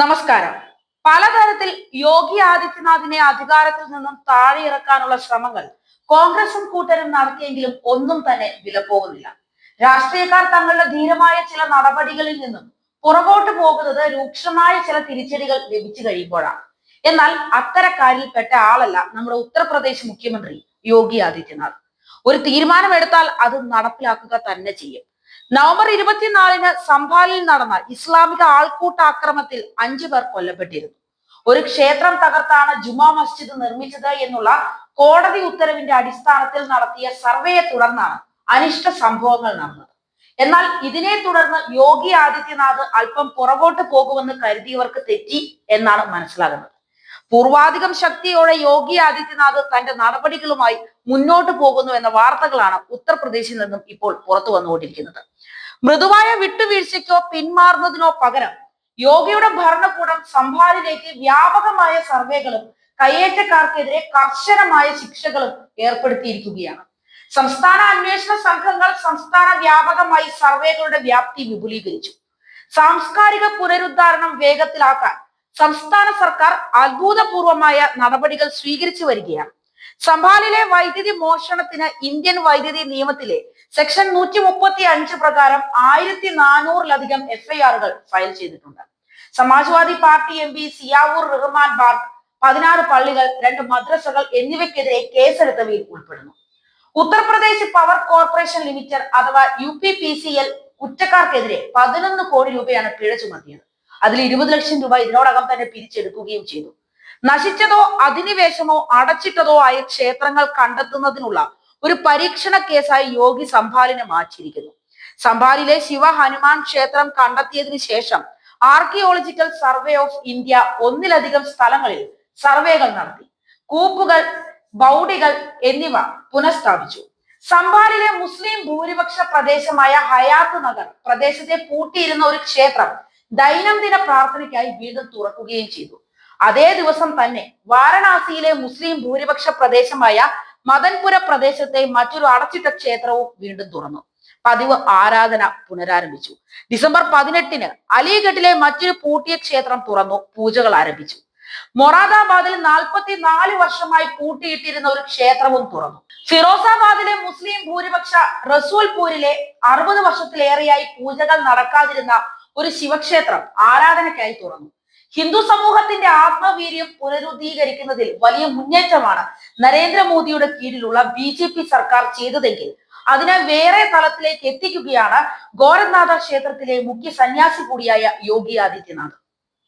നമസ്കാരം. പലതരത്തിൽ യോഗി ആദിത്യനാഥിനെ അധികാരത്തിൽ നിന്നും താഴെ ഇറക്കാനുള്ള ശ്രമങ്ങൾ കോൺഗ്രസും കൂട്ടരും നടത്തിയെങ്കിലും ഒന്നും തന്നെ വിലപ്പോകുന്നില്ല. രാഷ്ട്രീയക്കാർ തങ്ങളുടെ ധീരമായ ചില നടപടികളിൽ നിന്നും പുറകോട്ട് പോകുന്നത് രൂക്ഷമായ ചില തിരിച്ചടികൾ ലഭിച്ചു കഴിയുമ്പോഴാണ്. എന്നാൽ അത്തരക്കാരിൽ പെട്ട ആളല്ല നമ്മുടെ ഉത്തർപ്രദേശ് മുഖ്യമന്ത്രി യോഗി ആദിത്യനാഥ്. ഒരു തീരുമാനമെടുത്താൽ അത് നടപ്പിലാക്കുക തന്നെ ചെയ്യും. നവംബർ ഇരുപത്തിനാലിന് സംഭാലിൽ നടന്ന ഇസ്ലാമിക ആൾക്കൂട്ട ആക്രമത്തിൽ അഞ്ചു പേർ കൊല്ലപ്പെട്ടിരുന്നു. ഒരു ക്ഷേത്രം തകർത്താണ് ജുമാ മസ്ജിദ് നിർമ്മിച്ചത് എന്നുള്ള കോടതി ഉത്തരവിന്റെ അടിസ്ഥാനത്തിൽ നടത്തിയ സർവേയെ തുടർന്നാണ് അനിഷ്ട സംഭവങ്ങൾ നടന്നത്. എന്നാൽ ഇതിനെ തുടർന്ന് യോഗി ആദിത്യനാഥ് അല്പം പുറകോട്ട് പോകുമെന്ന് കരുതിയവർക്ക് തെറ്റി എന്നാണ് മനസ്സിലാകുന്നത്. പൂർവാധികം ശക്തിയോടെ യോഗി ആദിത്യനാഥ് തന്റെ നടപടികളുമായി മുന്നോട്ട് പോകുന്നു എന്ന വാർത്തകളാണ് ഉത്തർപ്രദേശിൽ നിന്നും ഇപ്പോൾ പുറത്തു വന്നുകൊണ്ടിരിക്കുന്നത്. മൃദുവായ വിട്ടുവീഴ്ചയ്ക്കോ പിന്മാറുന്നതിനോ പകരം യോഗിയുടെ ഭരണകൂടം സംഭാരിലേക്ക് വ്യാപകമായ സർവേകളും കയ്യേറ്റക്കാർക്കെതിരെ കർശനമായ ശിക്ഷകളും ഏർപ്പെടുത്തിയിരിക്കുകയാണ്. സംസ്ഥാന അന്വേഷണ സംഘങ്ങൾ സംസ്ഥാന വ്യാപകമായി സർവേകളുടെ വ്യാപ്തി വിപുലീകരിച്ചു. സാംസ്കാരിക പുനരുദ്ധാരണം വേഗത്തിലാക്കാൻ സംസ്ഥാന സർക്കാർ അത്ഭുതപൂർവമായ നടപടികൾ സ്വീകരിച്ചു വരികയാണ്. സംഭാലിലെ വൈദ്യുതി മോഷണത്തിന് ഇന്ത്യൻ വൈദ്യുതി നിയമത്തിലെ സെക്ഷൻ നൂറ്റി മുപ്പത്തി അഞ്ച് പ്രകാരം ആയിരത്തി നാനൂറിലധികം എഫ്ഐആറുകൾ ഫയൽ ചെയ്തിട്ടുണ്ട്. Samajwadi party M P Ziaur Rahman Barq പതിനാറ് പള്ളികൾ രണ്ട് മദ്രസകൾ എന്നിവയ്ക്കെതിരെ കേസെടുത്തവയിൽ ഉൾപ്പെടുന്നു. ഉത്തർപ്രദേശ് പവർ കോർപ്പറേഷൻ ലിമിറ്റഡ് അഥവാ U P P C L കുറ്റക്കാർക്കെതിരെ പതിനൊന്ന് കോടി രൂപയാണ് പിഴ ചുമത്തിയത്. അതിൽ ഇരുപത് ലക്ഷം രൂപ ഇതിനോടകം തന്നെ പിരിച്ചെടുക്കുകയും ചെയ്തു. നശിച്ചതോ അധിനിവേശമോ അടച്ചിട്ടതോ ആയ ക്ഷേത്രങ്ങൾ കണ്ടെത്തുന്നതിനുള്ള ഒരു പരീക്ഷണ കേസായി യോഗി സംഭാലിനെ മാറ്റിയിരിക്കുന്നു. സംഭാലിലെ ശിവ ഹനുമാൻ ക്ഷേത്രം കണ്ടെത്തിയതിനു ശേഷം ആർക്കിയോളജിക്കൽ സർവേ ഓഫ് ഇന്ത്യ ഒന്നിലധികം സ്ഥലങ്ങളിൽ സർവേകൾ നടത്തി. കൂപ്പുകൾ ബൗഡികൾ എന്നിവ പുനഃസ്ഥാപിച്ചു. സംഭാലിലെ മുസ്ലിം ഭൂരിപക്ഷ പ്രദേശമായ ഹയാത്ത് നഗർ പ്രദേശത്തെ പൂട്ടിയിരുന്ന ഒരു ക്ഷേത്രം ദൈനംദിന പ്രാർത്ഥനയ്ക്കായി വീണ്ടും തുറക്കുകയും ചെയ്തു. അതേ ദിവസം തന്നെ വാരണാസിയിലെ മുസ്ലിം ഭൂരിപക്ഷ പ്രദേശമായ മദൻപുര പ്രദേശത്തെ മറ്റൊരു അടച്ചിട്ട ക്ഷേത്രവും വീണ്ടും തുറന്നു. പതിവ് ആരാധന പുനരാരംഭിച്ചു. ഡിസംബർ പതിനെട്ടിന് അലിഗഡിലെ മറ്റൊരു പൂട്ടിയ ക്ഷേത്രം തുറന്നു പൂജകൾ ആരംഭിച്ചു. മൊറാദാബാദിൽ നാൽപ്പത്തി നാല് വർഷമായി പൂട്ടിയിട്ടിരുന്ന ഒരു ക്ഷേത്രവും തുറന്നു. ഫിറോസാബാദിലെ മുസ്ലിം ഭൂരിപക്ഷ റസൂൽപൂരിലെ അറുപത് വർഷത്തിലേറെയായി പൂജകൾ നടക്കാതിരുന്ന ഒരു ശിവക്ഷേത്രം ആരാധനയ്ക്കായി തുറന്നു. ഹിന്ദു സമൂഹത്തിന്റെ ആത്മവീര്യം പുനരുദ്ധീകരിക്കുന്നതിൽ വലിയ മുന്നേറ്റമാണ് നരേന്ദ്രമോദിയുടെ കീഴിലുള്ള ബി ജെ പി സർക്കാർ ചെയ്തതെങ്കിൽ. അതിനെ വേറെ തലത്തിലേക്ക് എത്തിക്കുകയാണ് ഗോരഖ്നാഥ ക്ഷേത്രത്തിലെ മുഖ്യ സന്യാസി കൂടിയായ യോഗി ആദിത്യനാഥ്.